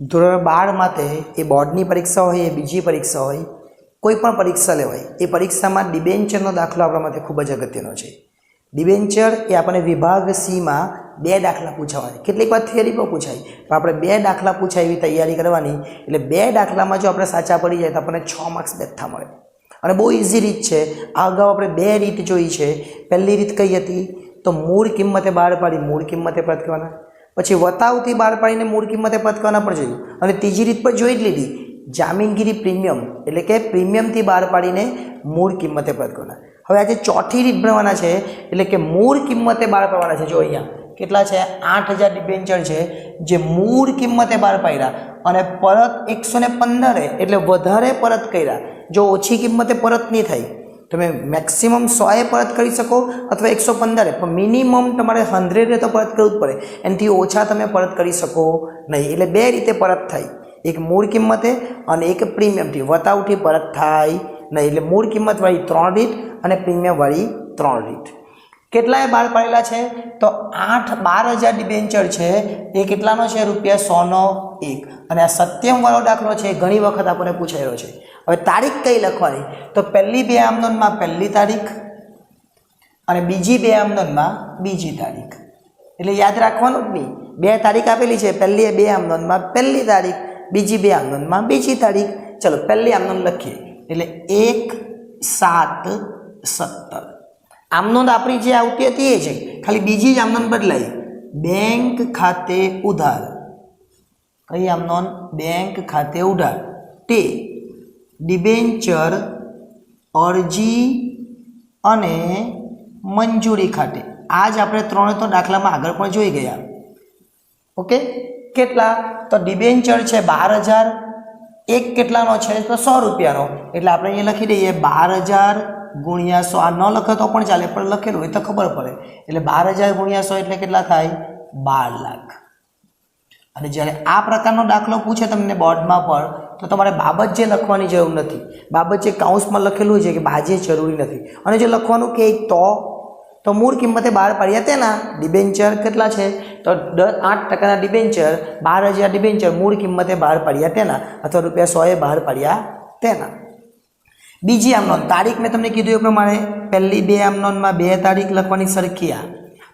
ધોરણ બાર માટે એ બોર્ડની પરીક્ષા હોય, એ બીજી પરીક્ષા હોય, કોઈ પણ પરીક્ષા લેવાય એ પરીક્ષામાં ડિબેન્ચરનો દાખલો આપણા માટે ખૂબ જ અગત્યનો છે. ડિબેન્ચર એ આપણને વિભાગ સીમાં બે દાખલા પૂછાવાય કેટલીક વાર થિયરી પણ પૂછાય. પણ આપણે બે દાખલા પૂછાય એવી તૈયારી કરવાની, એટલે બે દાખલામાં જો આપણે સાચા પડી જાય તો આપણને છ માર્ક્સ બેઠા મળે. અને બહુ ઇઝી રીત છે. આ અગાઉ આપણે બે રીત જોઈ છે. પહેલી રીત કઈ હતી? તો મૂળ કિંમતે બહાર પાડી. મૂળ કિંમતે પરત કરવાના પછી વતાવથી બહાર પાડીને મૂળ કિંમતે પરત કરવાના પણ જોયું. અને ત્રીજી રીત પર જોઈ જ લીધી. જામીનગીરી પ્રીમિયમ, એટલે કે પ્રીમિયમથી બહાર પાડીને મૂળ કિંમતે પરત કરવાના હવે આજે ચોથી રીત ભણવાના છે, એટલે કે મૂળ કિંમતે બહાર પાડવાના છે. જો અહીંયા કેટલા છે? આઠ હજાર ડિબેન્ચર છે, જે મૂળ કિંમતે બહાર પાડ્યા અને પરત એકસો ને પંદરે, એટલે વધારે પરત કર્યા. જો ઓછી કિંમતે પરત નહીં થાય તમે મેક્સિમમ સોએ પરત કરી શકો અથવા એકસો પંદરે, પણ મિનિમમ તમારે હંડ્રેડે તો પરત કરવું જ પડે. એનાથી ઓછા તમે પરત કરી શકો નહીં. એટલે બે રીતે પરત થાય. એક મૂળ કિંમતે અને એક પ્રીમિયમથી વતાવથી પરત થાય નહીં. એટલે મૂળ કિંમતવાળી ત્રણ રીત અને પ્રીમિયમવાળી ત્રણ રીત. કેટલાય બહાર પાડેલા છે? તો આઠ બાર હજાર ડિબેન્ચર છે. એ કેટલાનો છે રૂપિયા? સોનો એક. અને આ સત્યમવાળો દાખલો છે ઘણી વખત આપણને પૂછાયો છે. હવે તારીખ કઈ લખવાની? તો પહેલી બે આમદનમાં પહેલી તારીખ અને બીજી બે આમદનમાં બીજી તારીખ. એટલે યાદ રાખવાનું જ નહીં. બે તારીખ આપેલી છે, પહેલી બે આમદનમાં પહેલી તારીખ, બીજી બે આમદનમાં બીજી તારીખ. ચલો, પહેલી આમદન લખીએ. એટલે એક સાત સત્તર. આમનોંધ આપણી જે આવતી હતી એ છે, ખાલી બીજી જ આમનોંધ બદલાઈ બેંક ખાતે ઉધાર. કઈ આમનોંધ બેંક ખાતે ઉધાર. તે ડિબેન્ચર, અરજી અને મંજૂરી ખાતે. આ જ આપણે ત્રણે તો દાખલામાં આગળ પણ જોઈ ગયા. ઓકે કેટલા? તો ડિબેન્ચર છે બાર હજાર. એક કેટલાનો છે? તો સો રૂપિયાનો. એટલે આપણે અહીંયા લખી દઈએ બાર હજાર ગુણ્યા સો. આ ન લખે તો પણ ચાલે, પણ લખેલું હોય તો ખબર પડે. એટલે બાર હજાર ગુણ્યા સો એટલે કેટલા થાય? બાર લાખ. અને જ્યારે આ પ્રકારનો દાખલો પૂછે તમને બોર્ડમાં પણ તો તમારે બાબત જે લખવાની જરૂર નથી, બાબત જે કાઉન્સમાં લખેલું છે કે બાજે જરૂરી નથી. અને જો લખવાનું કે તો તો મૂળ કિંમતે બહાર પાડ્યા તેના. ડિબેન્ચર કેટલા છે? તો દસ આઠ ટકાના ડિબેન્ચર બાર હજાર ડિબેન્ચર મૂળ કિંમતે બહાર પાડ્યા તેના. અથવા રૂપિયા સોએ બહાર પાડ્યા તેના. બીજી આમનોન તારીખ મેં તમને કીધું એ પ્રમાણે પહેલી બે આમનોનમાં બે તારીખ લખવાની સરખી આ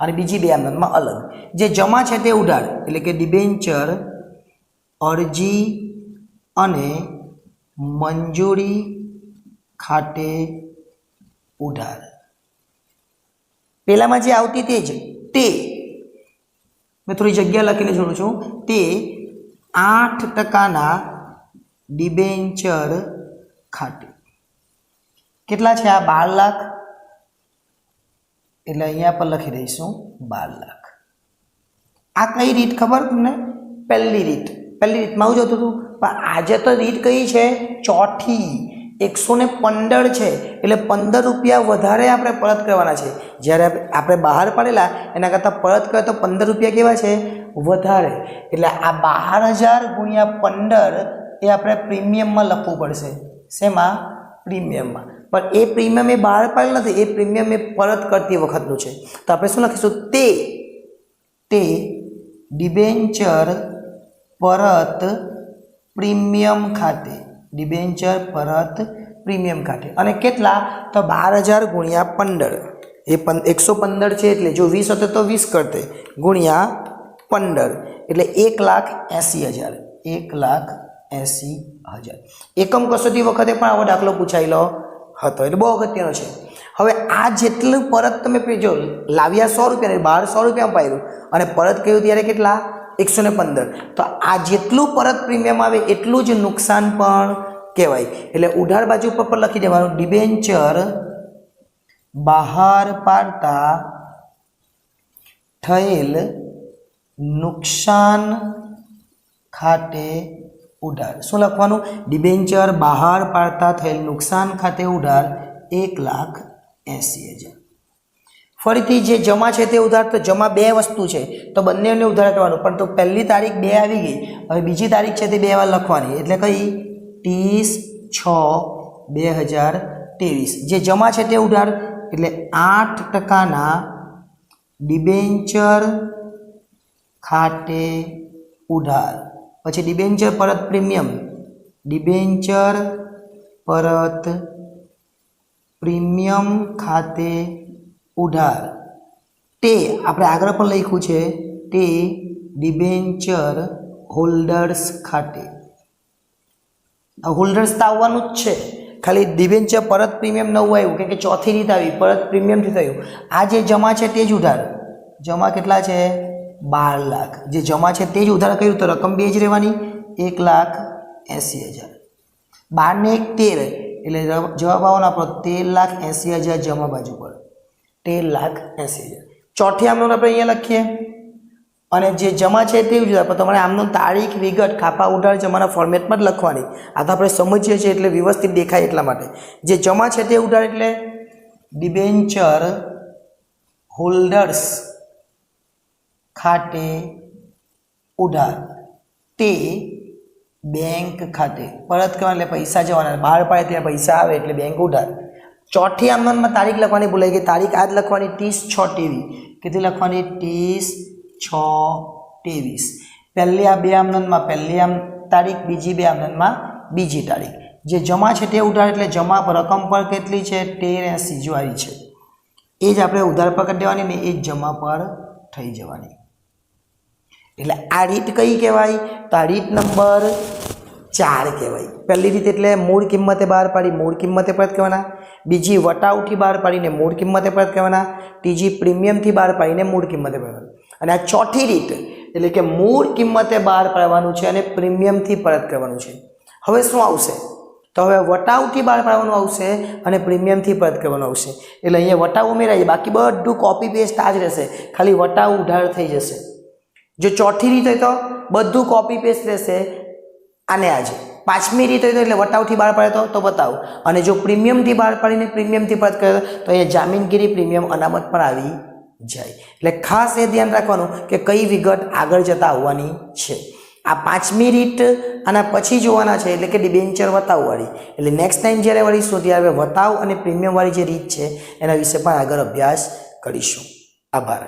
અને બીજી બે આમનોનમાં અલગ. જે જમા છે તે ઉધાર એટલે કે ડિબેન્ચર અરજી અને મંજૂરી ખાતે ઉધાર પહેલામાં જે આવતી તે જ, તે. મેં થોડી જગ્યા લખીને જોડું છું. તે આઠ ટકાના ડિબેન્ચર ખાતે. કેટલા છે આ બાર લાખ? એટલે અહીંયા પર લખી દઈશું, બાર લાખ. આ કઈ રીત ખબર તમને? પહેલી રીત. પહેલી રીતમાં આવું જતું હતું, પણ આજે તો રીત કઈ છે? ચોથી. એકસો ને પંદર છે. એટલે પંદર રૂપિયા વધારે આપણે પરત કરવાના છે. જ્યારે આપણે બહાર પાડેલા, એના કરતાં પરત કરે તો પંદર રૂપિયા કેવા છે? વધારે. એટલે આ બાર હજાર ગુણ્યા પંદર એ આપણે પ્રીમિયમમાં લખવું પડશે. શેમાં? પ્રીમિયમમાં. પણ એ પ્રીમિયમ એ બહાર પાડેલ નથી, એ પ્રીમિયમ એ પરત કરતી વખતનું છે. તો આપણે શું લખીશું? તે તે ડિબેન્ચર પરત પ્રીમિયમ ખાતે, ડિબેન્ચર પરત પ્રીમિયમ ખાતે. અને કેટલા? તો બાર હજાર ગુણ્યા પંદર. એ પં, એકસો પંદર છે એટલે જો વીસ હતો તો વીસ કરતે. ગુણ્યા પંદર. એટલે એક લાખ એંસી હજાર. એક લાખ એંસી હજાર. એકમ કસોટી વખતે પણ આવો દાખલો પૂછાયેલો હતો એટલે બહુ અગત્યનો છે. હવે આ જેટલું પરત તમે જો લાવ્યા સો રૂપિયા બહાર સો રૂપિયામાં પાડ્યું અને પરત કર્યું ત્યારે કેટલા? એકસો ને પંદર. તો આ જેટલું પરત પ્રીમિયમ આવે એટલું જ નુકસાન પણ કહેવાય. એટલે ઉધાર બાજુ ઉપર પણ લખી દેવાનું, ડિબેન્ચર બહાર પાડતા થયેલ નુકસાન ખાતે ઉધાર શું લખવાનું? ડિબેન્ચર બહાર પાડતા થયેલ નુકસાન ખાતે ઉધાર એક લાખ એંસી હજાર. ફરીથી જે જમા છે તે ઉધાર તો જમા બે વસ્તુ છે, તો બંનેને ઉધાર કરવાનું. પણ તો પહેલી તારીખ બે આવી ગઈ, હવે બીજી તારીખ છે તે બે વાર લખવાની. એટલે કઈ? ત્રીસ છ બે હજાર ત્રેવીસ. જે જમા છે તે ઉધાર, એટલે આઠ ટકાના ડિબેન્ચર ખાતે ઉધાર પછી ડિબેન્ચર પરત પ્રીમિયમ. ડિબેન્ચર પરત પ્રીમિયમ ખાતે ઉધાર. તે આપણે આગળ પણ લખ્યું છે. તે ડિબેન્ચર હોલ્ડર્સ ખાતે. હોલ્ડર્સ તો આવવાનું જ છે. ખાલી ડિબેન્ચર પરત પ્રીમિયમ નવું આવ્યું. કેમ કે ચોથી રીત આવી. પરત પ્રીમિયમથી થયું. આ જે જમા છે તે જ ઉધાર. જમા કેટલા છે? બાર લાખ. જે જમા છે તે જ ઉધાર કર્યું તો રકમ બે જ રહેવાની. એક લાખ એંસી હજાર. બારને એક તેર. એટલે જવાબ આવવાનો આપણો તેર લાખ એંસી હજાર જમા બાજુ પર. તેર લાખ એંસી હજાર. ચોથી આમનો આપણે અહીંયા લખીએ. અને જે જમા છે તે જુદા પણ તમારે આમનો તારીખ, વિગત, ખાપા, ઉધાર જમાના ફોર્મેટમાં જ લખવાની. આ તો આપણે સમજીએ છીએ એટલે વ્યવસ્થિત દેખાય એટલા માટે. જે જમા છે તે ઉધાર એટલે ડિબેન્ચર હોલ્ડર્સ ખાતે ઉધાર. તે બેંક ખાતે. પરત કરવા એટલે પૈસા જવાના. બહાર પાડે ત્યાં પૈસા આવે એટલે બેંક ઉધાર. ચોથી આમદનમાં તારીખ લખવાની ભૂલાઈ ગઈ. તારીખ આજ લખવાની ત્રીસ છ ટેવી. કેટલી લખવાની? ત્રીસ છ ત્રેવીસ પહેલી આ બે આમદનમાં પહેલી આમ તારીખ, બીજી બે આમદનમાં બીજી તારીખ. જે જમા છે તે ઉધાર એટલે જમા પર રકમ પર કેટલી છે? તેર એંસી જો છે. એ જ આપણે ઉધાર પર કરી દેવાની ને એ જ જમા પર થઈ જવાની. એટલે આ રીત કઈ કહેવાય? તો આ રીત નંબર ચાર કહેવાય. પહેલી રીત એટલે મૂળ કિંમતે બહાર પાડી, મૂળ કિંમતે પરત કરવાના બીજી વટાવથી બહાર પાડીને મૂળ કિંમતે પરત કહેવાના. ત્રીજી પ્રીમિયમથી બહાર પાડીને મૂળ કિંમતે પરત અને આ ચોથી રીત એટલે કે મૂળ કિંમતે બહાર પાડવાનું છે અને પ્રીમિયમથી પરત કરવાનું છે. હવે શું આવશે? તો હવે વટાવથી બહાર પાડવાનું આવશે અને પ્રીમિયમથી પરત કરવાનું આવશે. એટલે અહીંયા વટાવ ઉમેરાય બાકી બધું કોપી પેસ્ટ આ જ રહેશે. ખાલી વટાવ ઉધાર થઈ જશે. જો ચોથી રીત હોય તો બધું કોપી પેસ્ટ રહેશે આને આજે પાંચમી રીત હોય તો એટલે વટાવથી બહાર પાડે તો તો બતાવો. અને જો પ્રીમિયમથી બહાર પાડીને પ્રીમિયમથી પરત કરે તો અહીંયા જામીનગીરી પ્રીમિયમ અનામત પણ આવી જાય. એટલે ખાસ એ ધ્યાન રાખવાનું કે કઈ વિગત આગળ જતાં આવવાની છે. આ પાંચમી રીત આના પછી જોવાના છે એટલે કે ડિબેન્ચર વતાવવાળી એટલે નેક્સ્ટ ટાઈમ જ્યારે વળીશું ત્યારે વતાવ અને પ્રીમિયમવાળી જે રીત છે એના વિશે પણ આગળ અભ્યાસ કરીશું. આભાર.